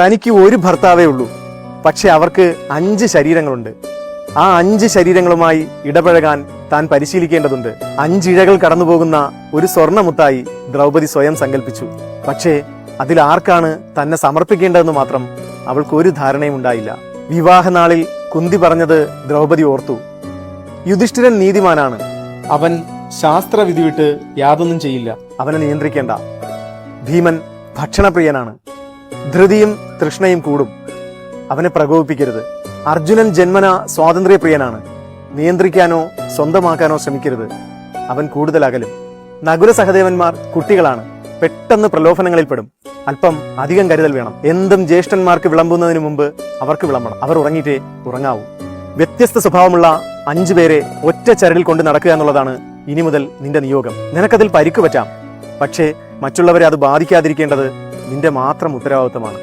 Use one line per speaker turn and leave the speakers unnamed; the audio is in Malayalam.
തനിക്ക് ഒരു ഭർത്താവേ ഉള്ളൂ. പക്ഷെ അവർക്ക് അഞ്ച് ശരീരങ്ങളുണ്ട്. ആ അഞ്ച് ശരീരങ്ങളുമായി ഇടപഴകാൻ താൻ പരിശീലിക്കേണ്ടതുണ്ട്. അഞ്ചിഴകൾ കടന്നുപോകുന്ന ഒരു സ്വർണമുത്തായി ദ്രൗപദി സ്വയം സങ്കല്പിച്ചു പക്ഷേ അതിൽ ആർക്കാണ് തന്നെ സമർപ്പിക്കേണ്ടതെന്ന് മാത്രം അവൾക്ക് ഒരു ധാരണയും ഉണ്ടായില്ല. വിവാഹനാളിൽ കുന്തി പറഞ്ഞത് ദ്രൗപദി ഓർത്തു. യുധിഷ്ഠിരൻ നീതിമാനാണ്. അവൻ ശാസ്ത്രവിധി വിട്ട് യാതൊന്നും ചെയ്യില്ല. അവനെ നിയന്ത്രിക്കേണ്ട. ഭീമൻ ഭക്ഷണപ്രിയനാണ്. ധൃതിയും തൃഷ്ണയും കൂടും. അവനെ പ്രകോപിപ്പിക്കരുത്. അർജുനൻ ജന്മന സ്വാതന്ത്ര്യപ്രിയനാണ്. നിയന്ത്രിക്കാനോ സ്വന്തമാക്കാനോ ശ്രമിക്കരുത്. അവൻ കൂടുതൽ അകലും നകുല സഹദേവന്മാർ കുട്ടികളാണ്. പെട്ടെന്ന് പ്രലോഭനങ്ങളിൽപ്പെടും. അല്പം അധികം കരുതൽ വേണം. എന്തും ജ്യേഷ്ഠന്മാർക്ക് വിളമ്പുന്നതിന് മുമ്പ് അവർക്ക് വിളമ്പണം. അവർ ഉറങ്ങിയിട്ടേ ഉറങ്ങാവൂ. വ്യത്യസ്ത സ്വഭാവമുള്ള അഞ്ചു പേരെ ഒറ്റ ചരടിൽ കൊണ്ട് നടക്കുക എന്നുള്ളതാണ് ഇനി മുതൽ നിന്റെ നിയോഗം. നിനക്കതിൽ പരിക്കു പറ്റാം. പക്ഷേ മറ്റുള്ളവരെ അത് ബാധിക്കാതിരിക്കേണ്ടത് നിന്റെ മാത്രം ഉത്തരവാദിത്തമാണ്